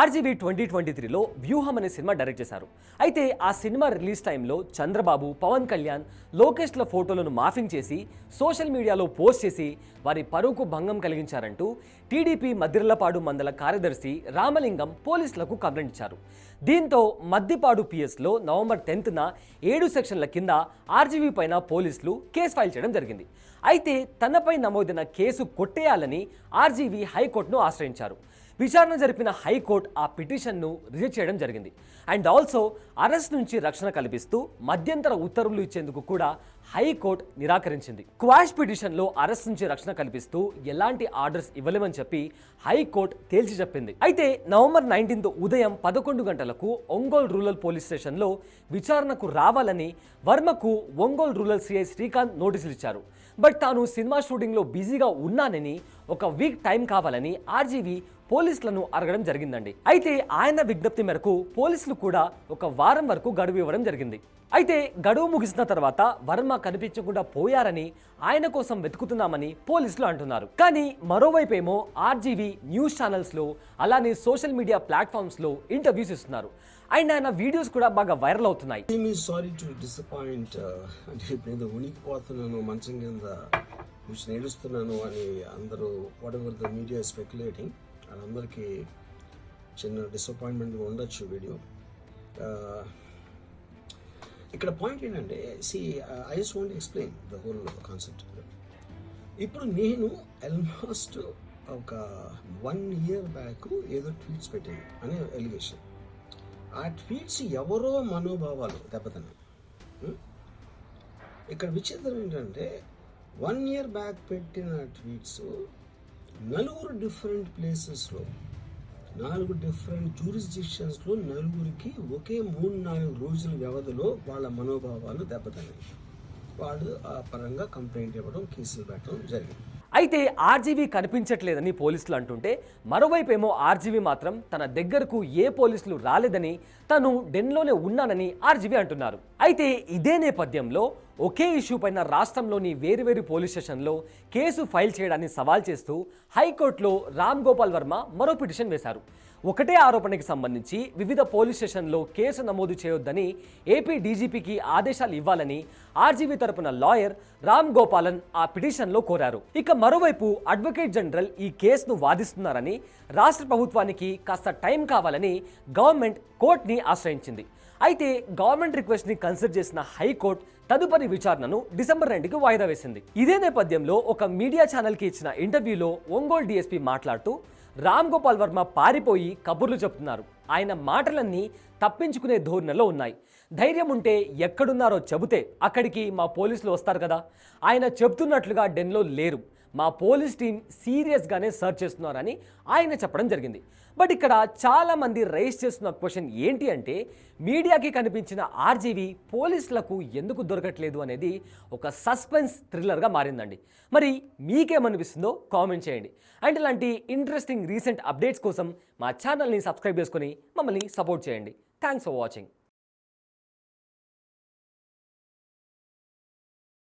RGB twenty twenty త్రీలో వ్యూహం అనే సినిమా డైరెక్ట్ చేశారు. అయితే ఆ సినిమా రిలీజ్ టైంలో చంద్రబాబు పవన్ కళ్యాణ్ లోకేష్ల ఫోటోలను మాఫింగ్ చేసి సోషల్ మీడియాలో పోస్ట్ చేసి వారి పరువుకు భంగం కలిగించారంటూ టీడీపీ మద్దిర్లపాడు మండల కార్యదర్శి రామలింగం పోలీసులకు కంప్లైంట్ ఇచ్చారు. దీంతో మద్దిపాడు పిఎస్లో నవంబర్ టెన్త్న ఏడు సెక్షన్ల కింద ఆర్జీవీ పైన పోలీసులు కేసు ఫైల్ చేయడం జరిగింది. అయితే తనపై నమోదైన కేసు కొట్టేయాలని ఆర్జీవీ హైకోర్టును ఆశ్రయించారు. విచారణ జరిపిన హైకోర్టు ఆ పిటిషన్ను రిజెక్ట్ చేయడం జరిగింది. అండ్ ఆల్సో అరెస్ట్ నుంచి రక్షణ కల్పిస్తూ మధ్యంతర ఉత్తర్వులు ఇచ్చేందుకు కూడా హైకోర్టు నిరాకరించింది. క్వాష్ పిటిషన్లో అరెస్ట్ నుంచి రక్షణ కల్పిస్తూ ఎలాంటి ఆర్డర్స్ ఇవ్వలేమని చెప్పి హైకోర్టు తేల్చి చెప్పింది. అయితే నవంబర్ నైన్టీన్త్ ఉదయం పదకొండు గంటలకు ఒంగోలు రూరల్ పోలీస్ స్టేషన్లో విచారణకు రావాలని వర్మకు Ongole rural C I Srikanth నోటీసులు ఇచ్చారు. బట్ తాను సినిమా షూటింగ్లో బిజీగా ఉన్నానని ఒక వీక్ టైం కావాలని ఆర్జీవి పోలీసులను అరగడం జరిగిందండి. అయితే ఆయన విజ్ఞప్తి మేరకు పోలీసులు కూడా ఒక వారం వరకు గడువు ఇవ్వడం జరిగింది. అయితే గడువు ముగిసిన తర్వాత వర్మ కనిపించకుండా పోయారని ఆయన కోసం వెతుకుతున్నామని పోలీసులు అంటున్నారు. కానీ మరోవైపు ఏమో ఆర్జీవీ న్యూస్ ఛానల్స్లో అలానే సోషల్ మీడియా ప్లాట్ఫామ్స్లో ఇంటర్వ్యూస్ ఇస్తున్నారు. అండ్ ఆయన వీడియోస్ కూడా బాగా వైరల్ అవుతున్నాయి. టీమ్ సారీ టు డిసప్పాయింట్ అంటే ఇప్పుడు ఏదో ఉనికిపోతున్నాను మంచం కింద కూర్చొని ఏడుస్తున్నాను అని అందరూ whatever the media speculating వాళ్ళందరికీ చిన్న డిసప్పాయింట్మెంట్గా ఉండొచ్చు వీడియో ఇక్కడ పాయింట్ ఏంటంటే see I just want explain the whole concept ఇప్పుడు నేను ఆల్మోస్ట్ ఒక వన్ ఇయర్ బ్యాక్ ఏదో ట్వీట్స్ పెట్టాను అనే ఎలిగేషన్ ఆ ట్వీట్స్ ఎవరో మనోభావాలు దెబ్బతిన్నాయి. ఇక్కడ విచిత్రం ఏంటంటే వన్ ఇయర్ బ్యాక్ పెట్టిన ట్వీట్స్ నలుగురు డిఫరెంట్ ప్లేసెస్లో నాలుగు డిఫరెంట్ జూరిస్డిక్షన్స్లో నలుగురికి ఒకే మూడు నాలుగు రోజుల వ్యవధిలో వాళ్ళ మనోభావాలు దెబ్బతిన్నాయి. వాళ్ళు ఆ పరంగా కంప్లైంట్ ఇవ్వడం కేసులు పెట్టడం జరిగింది. అయితే ఆర్జీవీ కనిపించట్లేదని పోలీసులు అంటుంటే మరోవైపు ఏమో ఆర్జీవీ మాత్రం తన దగ్గరకు ఏ పోలీసులు రాలేదని తను డెన్లోనే ఉన్నానని ఆర్జీవీ అంటున్నారు. అయితే ఇదే నేపథ్యంలో ఒకే ఇష్యూ పైన రాష్ట్రంలోని వేరువేరు పోలీస్ స్టేషన్లో కేసు ఫైల్ చేయడాన్ని సవాల్ చేస్తూ హైకోర్టులో రామ్ గోపాల్ వర్మ మరో పిటిషన్ వేశారు. ఒకటే ఆరోపణకి సంబంధించి వివిధ పోలీస్ స్టేషన్లో కేసు నమోదు చేయొద్దని ఏపీ డీజీపీకి ఆదేశాలు ఇవ్వాలని ఆర్జీవీ తరపున లాయర్ రామ్ గోపాలన్ ఆ పిటిషన్లో కోరారు. ఇక మరోవైపు అడ్వకేట్ జనరల్ ఈ కేసును వాదిస్తున్నారని రాష్ట్ర ప్రభుత్వానికి కాస్త టైం కావాలని గవర్నమెంట్ కోర్టుని ఆశ్రయించింది. అయితే గవర్నమెంట్ రిక్వెస్ట్ని కన్సిడర్ చేసిన హైకోర్టు తదుపరి విచారణను డిసెంబర్ రెండుకి వాయిదా వేసింది. ఇదే నేపథ్యంలో ఒక మీడియా ఛానల్కి ఇచ్చిన ఇంటర్వ్యూలో ఒంగోలు డీఎస్పీ మాట్లాడుతూ రామ్ గోపాల్ వర్మ పారిపోయి కబుర్లు చెప్తున్నారు. ఆయన మాటలన్నీ తప్పించుకునే ధోరణిలో ఉన్నాయి. ధైర్యం ఉంటే ఎక్కడున్నారో చెబితే అక్కడికి మా పోలీసులు వస్తారు కదా. ఆయన చెబుతున్నట్లుగా డెన్లో లేరు. మా పోలీస్ టీం సీరియస్గానే సర్చ్ చేస్తున్నారని ఆయన చెప్పడం జరిగింది. బట్ ఇక్కడ చాలామంది రైస్ చేస్తున్న క్వశ్చన్ ఏంటి అంటే మీడియాకి కనిపించిన ఆర్జీవీ పోలీసులకు ఎందుకు దొరకట్లేదు అనేది ఒక సస్పెన్స్ థ్రిల్లర్గా మారిందండి. మరి మీకేమనిపిస్తుందో కామెంట్ చేయండి. అండ్ ఇలాంటి ఇంట్రెస్టింగ్ రీసెంట్ అప్డేట్స్ కోసం మా ఛానల్ని సబ్స్క్రైబ్ చేసుకొని మమ్మల్ని సపోర్ట్ చేయండి. Thanks for watching.